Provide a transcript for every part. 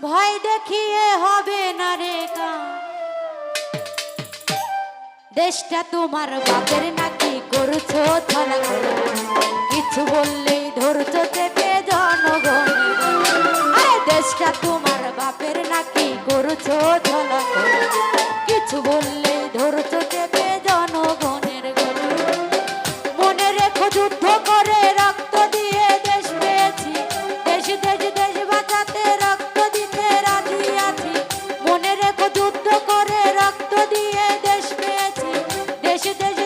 ভয় দেখিয়ে হবে না রে। দেশটা তোমার বাপের নাকি করছ কলা কিছু বললেই ধরছো চেপে জনগণ। দেশটা তোমার বাপের নাকি করছ কলা কিছু বললেই ধরছো চেপে দেশ দেশ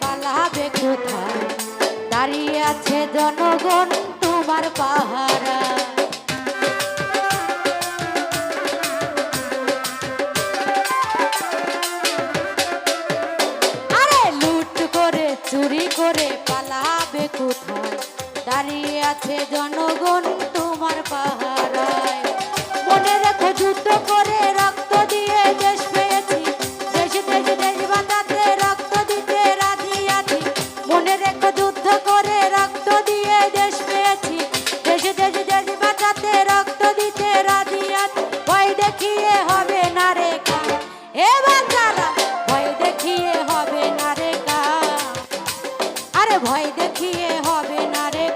পালাবে কোথায়? দাঁড়িয়ে আছে জনগণ তোমার পাহারা। আরে লুট করে, চুরি করে পালাবে কোথায়? দাঁড়িয়ে আছে জনগণ তোমার পাহারায় ভয় দেখিয়ে হবে না রে।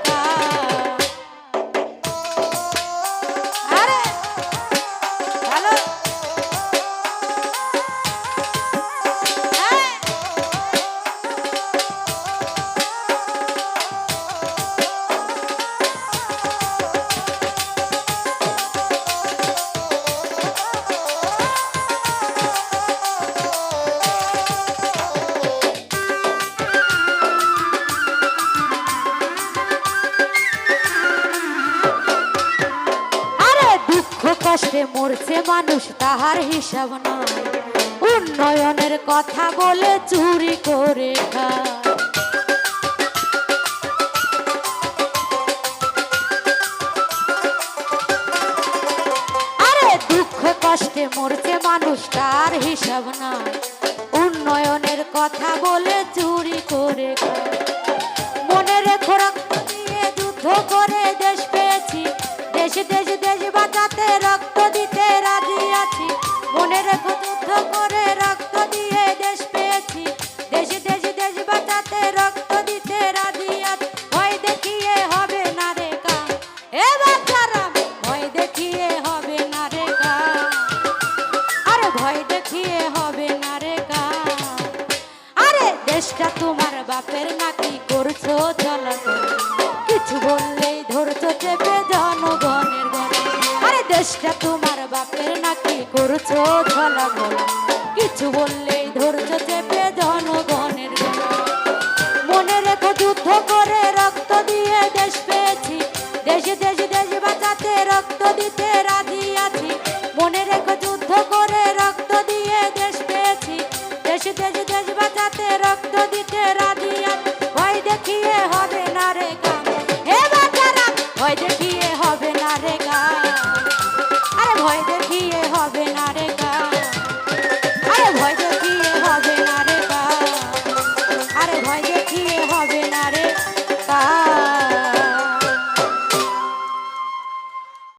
মরছে মানুষ, তাহার হিসাব নয় উন্নয়নের কথা বলে চুরি করে খায়। আরে দুঃখ কষ্টে মরছে মানুষ, তার হিসাব নয় উন্নয়নের কথা বলে চুরি করে খায়। দেখিয়ে হবে না রে আরে, দেশটা তোমার বাপের নাকি করছ চলাচল কিছু বললেই ধরছো চেপে জনগণের গলা আরে, দেশটা তোমার বাপের নাকি করছ চলাচল কিছু বললেই ধরছো চেপে বাচ্চারা ভয় দেখিয়ে